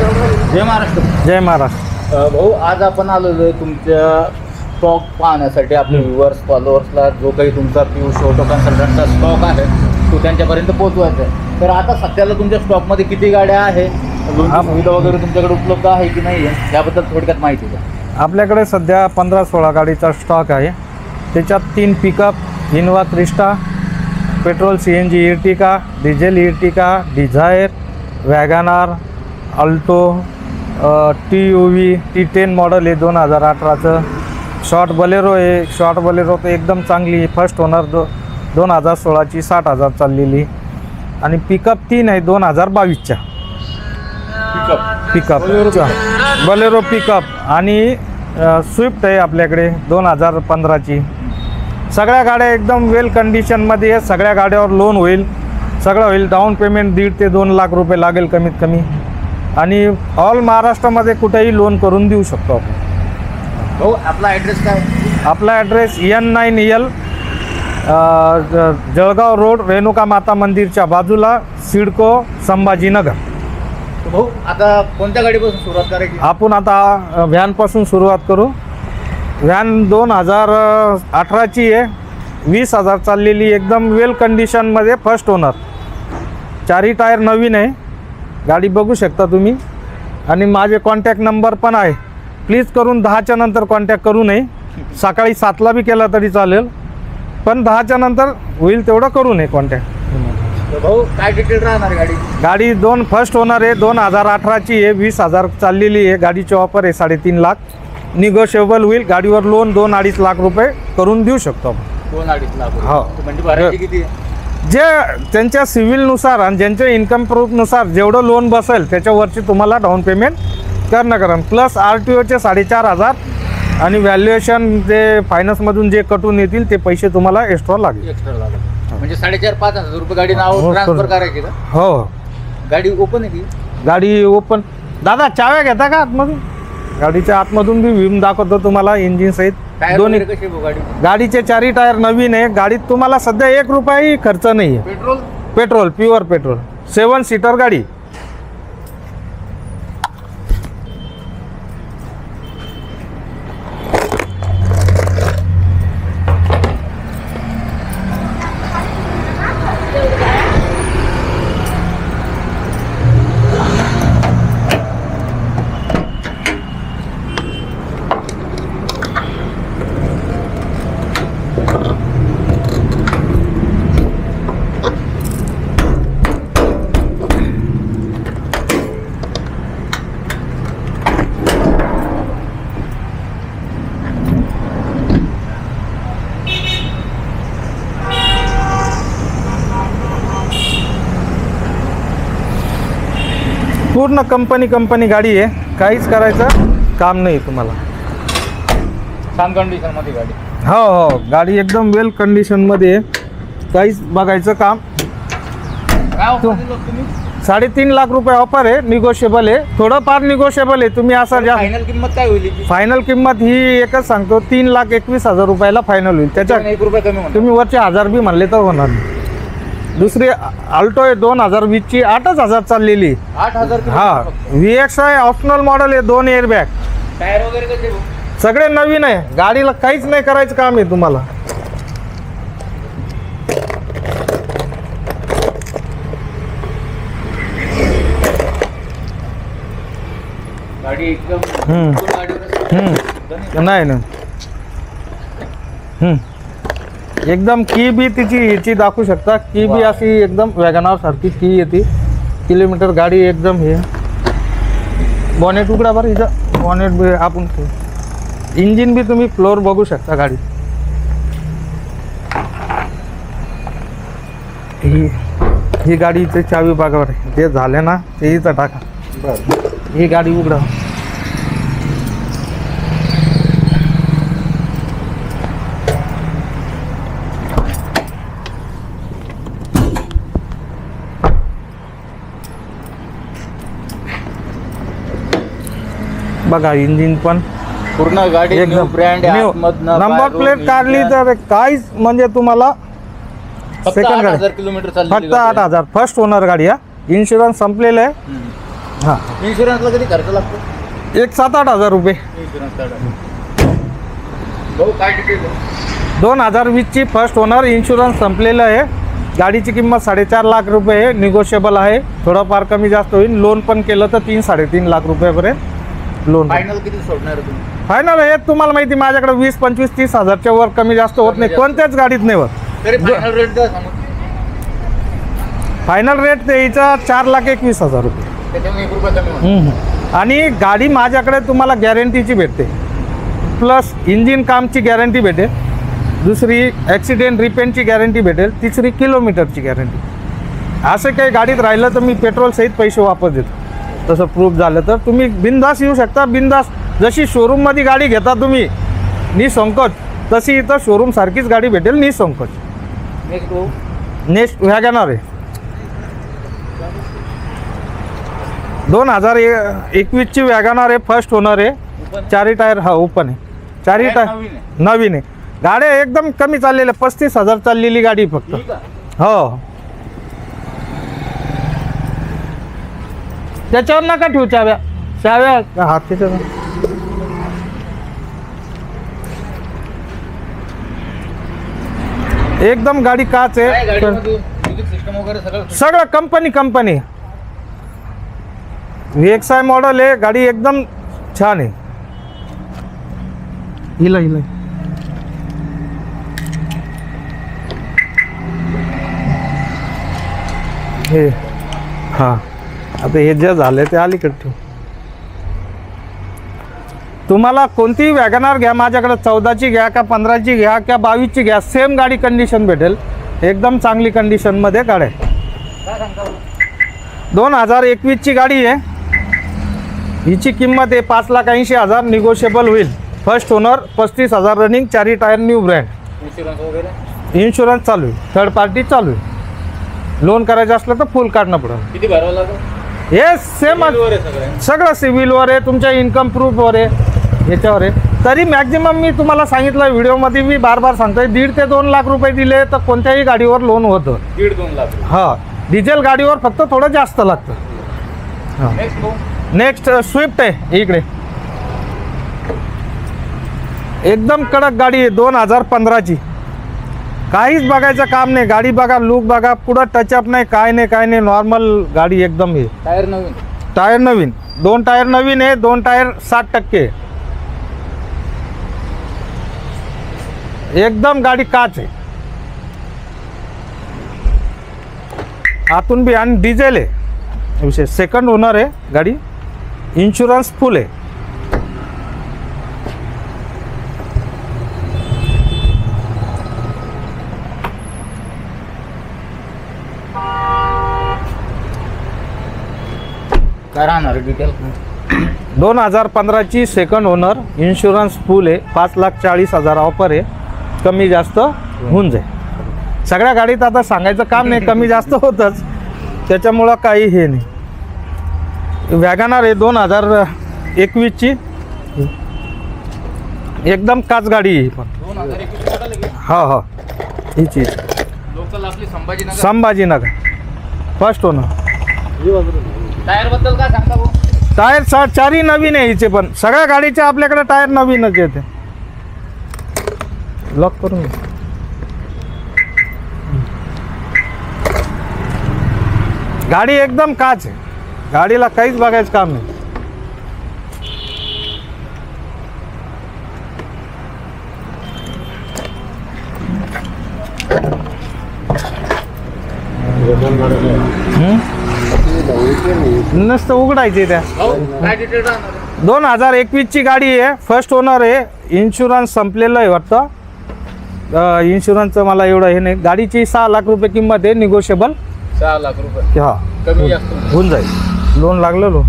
जय महाराष्ट्र. जय महाराष्ट्र. अ, भाऊ आज आपण आलेलो आहे तुमच्या स्टॉक पाहण्यासाठी आपल्या व्ह्युअर्स फॉलोअर्सला जो काही तुमचा पियुष ऑटो कन्सल्टंटचा स्टॉक आहे तो त्यांच्यापर्यंत पोहोचवायचा आहे. तर आता सध्याला तुमच्या स्टॉकमध्ये किती गाड्या आहे? लोनची आप- सुविधा वगैरे तुमच्याकडे उपलब्ध आहे की नाही आहे? याबद्दल थोडक्यात माहिती द्या. आपल्याकडे सध्या पंधरा सोळा गाडीचा स्टॉक आहे. त्याच्यात तीन pickup Innova Crysta petrol C N G Ertiga diesel Ertiga Dzire WagonR Alto T U V T ten model आहे दोन हजार अठराचं. शॉर्ट बलेरो आहे. शॉर्ट बलेरो तर एकदम चांगली फर्स्ट ओनर दो दोन हजार सोळाची साठ हजार चाललेली. आणि पिकअप तीन आहे दोन हजार बावीसच्या. पिकअप पिकअप बलेरो पिकअप आणि स्विफ्ट आहे आपल्याकडे दोन हजार पंधराची. सगळ्या गाड्या एकदम वेल कंडिशनमध्ये आहे सगळ्या गाड्यावर लोन होईल. सगळं होईल. डाऊन पेमेंट दीड ते दोन लाख रुपये लागेल कमीत कमी. आणि ऑल महाराष्ट्रामध्ये कुठेही लोन करून देऊ शकतो आपण. भाऊ आपला ॲड्रेस काय? आपला address N nine L Jalgaon road Renuka माता मंदिरच्या बाजूला सिडको संभाजीनगर. भाऊ आता कोणत्या गाडीपासून सुरुवात करायची? आपण आता व्हॅनपासून सुरुवात करू. व्हॅन दोन हजार अठराची आहे. वीस हजार चाललेली एकदम वेल कंडिशनमध्ये फर्स्ट ओनर चारही टायर नवीन आहे. गाडी बघू शकता तुम्ही. आणि माझे कॉन्टॅक्ट नंबर पण आहे. प्लीज करून दहाच्या नंतर कॉन्टॅक्ट करू नये. सकाळी सातला बी केला तरी चालेल. पण दहाच्या नंतर होईल तेवढं करू नये कॉन्टॅक्ट भाऊ काय डिटेल राहणार गाडी? गाडी दोन फर्स्ट ओनर आहे. दोन हजार अठराची आहे. वीस हजार चाललेली आहे. गाडीची ऑफर आहे साडेतीन लाख. निगोशिएबल होईल. गाडीवर लोन दोन अडीच लाख रुपये करून देऊ शकतो आपण. दोन अडीच लाख. हो. म्हणजे भरायची किती आहे? जे त्यांच्या सिव्हिलनुसार आणि ज्यांच्या इन्कम प्रूफनुसार जेवढं लोन बसेल त्याच्यावरची तुम्हाला डाऊन पेमेंट करणं करण प्लस आर टी ओचे साडेचार हजार आणि व्हॅल्युएशन जे फायनान्समधून जे कटून येतील ते पैसे तुम्हाला एक्स्ट्रा लागेल. एक्स्ट्रा लागेल. म्हणजे साडेचार पाच हजार रुपये गाडी नाव हो, ट्रान्सफर करू. करायची का हो. हो गाडी ओपन आहे की गाडी ओपन दादा चाव्या घेता का आतमधून? गाडीच्या आतमधून बी विम दाखवतो तुम्हाला इंजिन सहित. दोन्ही कशी गाडी गाडीचे चारही टायर नवीन आहे. गाडीत तुम्हाला सध्या एक रुपयाही खर्च नाही आहे petrol? Petrol pure petrol seven seater गाडी. पूर्ण कंपनी कंपनी गाडी आहे. काहीच करायचं काम नाही तुम्हाला. छान कंडिशनमध्ये गाडी. हो हो. गाडी एकदम वेल कंडिशनमध्ये आहे. काहीच बघायचं काम. काय offer तो- दिलं तुम्ही? साडेतीन लाख रुपये ऑफर आहे. निगोशिएबल आहे. थोडंफार निगोशिएबल आहे. तुम्ही असं जास्त फायनल किंमत काय होईल याची? फायनल किंमत ही एकच सांगतो. तीन लाख एकवीस हजार रुपयाला फायनल होईल. त्याच्या एक रुपये कमी तुम्ही वरचे हजार बी म्हणले तर होणार नाही. दुसरी आल्टो आहे दोन हजार वीसची आठच हजार चाललेली आठ हजार किलो हा. व्ही एक्स आहे ऑप्शनल मॉडेल आहे दोन एअरबॅग टायर वगैरे कसे? सगळे नवीन आहे गाडीला काहीच नाही करायचं काम आहे तुम्हाला गाडी एकदम हम्म. full गाडीवर असते. हम्म. नाही ना हम्म. एकदम की बी तिची ह्याची दाखवू शकता. की बी. अशी एकदम वॅगनार सारखी की येते. किलोमीटर गाडी एकदम हे. बॉनेट उघडा बरं इथं बॉनेट आपण इंजिन बी तुम्ही फ्लोअर बघू शकता गाडी. ही ही गाडीची चावी बरं. जे झाले ना ते इथं टाका. ही गाडी उघडा. बघा इंजिन पण पूर्ण गाडी एकदम ब्रँड नंबर प्लेट काढली तर काहीच म्हणजे तुम्हाला आठ गाडी. किलोमीटर फक्त आठ हजार. फर्स्ट ओनर गाडी हा इन्शुरन्स संपलेलं आहे. हां. इन्शुरन्सला कधी खर्च लागतो? एक सात आठ हजार रुपये. दोन हजार वीसची फर्स्ट ओनर इन्शुरन्स संपलेलं आहे. गाडीची किंमत साडेचार लाख रुपये आहे. निगोशिएबल आहे. थोडंफार कमी जास्त होईल. लोन पण केलं तर तीन साडेतीन लाख रुपयापर्यंत. लोन फायनल किती सोडणार आहे तुम्ही? फायनल हे तुम्हाला माहिती माझ्याकडे वीस पंचवीस तीस हजारच्या वर कमी जास्त होत नाही. कोणत्याच गाडीत नाही होत. तरी फायनल रेट द्या सांगू फायनल रेट त्याचा चार लाख एकवीस हजार रुपये. त्याच्यामुळे एक रुपया कमी होणार. हम्म. आणि गाडी माझ्याकडे तुम्हाला गॅरंटीची भेटते. प्लस इंजिन कामची गॅरंटी भेटेल. दुसरी ॲक्सिडेंट रिपेंटची गॅरंटी भेटेल. तिसरी किलोमीटरची गॅरंटी असं काही गाडीत राहिलं तर मी पेट्रोल सहित पैसे वापस देतो. तसं प्रूफ झालं तर तुम्ही बिंदास येऊ शकता. बिंदास जशी शोरूममध्ये गाडी घेता तुम्ही निसंकोच. तशी इथं शोरूम सारखीच गाडी भेटेल निसंकोच. नेक्स्ट वॅगनर आहे. दोन हजार एकवीसची वॅगनर आहे. फर्स्ट ओनर आहे. चारी टायर हा ओपन आहे. चारी टायर नवीन आहे. गाड्या एकदम कमी चाललेल्या पस्तीस हजार चाललेली गाडी फक्त. हो. त्याच्यावर नका ठेवू चाव्या. चाव्या. हात त्याच्यावर एकदम गाडी काच आहे. सगळं company company V X I model आहे गाडी एकदम छान आहे. हिला हिला. हे. हां. आता हे जे झालं ते अलीकडे ठेवू. तुम्हाला कोणतीही वॅगनार घ्या माझ्याकडे चौदाची घ्या का पंधराची घ्या का बावीसची घ्या सेम गाडी कंडिशन भेटेल. एकदम चांगली कंडिशनमध्ये गाड्या? दोन हजार एकवीसची गाडी आहे. हिची किंमत आहे पाच लाख ऐंशी हजार निगोशिएबल होईल. फर्स्ट ओनर पस्तीस हजार रनिंग चारी टायर न्यू ब्रँड इन्शुरन्स चालू आहे. थर्ड पार्टी चालू आहे. लोन करायचं असलं तर फुल काढणं पडेल. किती भरावं लागेल? हे सेम सगळं. सिव्हिलवर आहे तुमच्या इन्कम प्रूफवर आहे याच्यावर आहे. तरी मॅक्झिमम मी तुम्हाला सांगितलं व्हिडिओमध्ये मी बार बार सांगतोय दीड ते दोन लाख रुपये दिले तर कोणत्याही गाडीवर लोन होतं. दीड दोन लाख. हां. डिझेल गाडीवर फक्त थोडं जास्त लागतं. हां. नेक्स्ट स्विफ्ट आहे इकडे. एकदम कडक गाडी आहे दोन हजार पंधराची. काहीच बघायचं काम नाही. गाडी बघा लुक बघा पुढं टचअप नाही काय नाही काय नाही. नॉर्मल गाडी एकदम आहे टायर नवीन. टायर नवीन. दोन टायर नवीन आहे दोन टायर साठ टक्के. एकदम गाडी काच आहे. आतून बी आणि डिझेल आहे. विषय सेकंड ओनर आहे गाडी. इन्शुरन्स फुल आहे. राहणार डिटेल दोन हजार पंधराची सेकंड ओनर इन्शुरन्स फुल आहे. पाच लाख चाळीस हजार ऑफर आहे. कमी जास्त होऊन जाईल. सगळ्या गाडीत आता सांगायचं काम नाही कमी जास्त होतंच. त्याच्यामुळं काही हे नाही. वॅगनार आहे दोन हजार एकवीसची. एकदम काच गाडी आहे ही पण. हा हा. हीची लोकल आपली संभाजीनगर. संभाजीनगर. फर्स्ट ओनर टायरबद्दल काय सांगता भाऊ? टायर सा चारही नवीन आहे हिचे पण. सगळ्या गाडीचे आपल्याकडे टायर नवीनच येते लॉक करून घे. गाडी एकदम काच आहे. गाडीला काहीच बघायचं काम नाही हम्म? नुसतं उघडायचे त्या? दोन हजार एकवीसची गाडी आहे. फर्स्ट ओनर आहे. इन्शुरन्स संपलेलं आहे वाटतं. इन्शुरन्सचं मला एवढं हे नाही. गाडीची सहा लाख रुपये किंमत आहे. निगोशिएबल सहा लाख रुपये. हा. होऊन जाईल. लोन लागलं लो.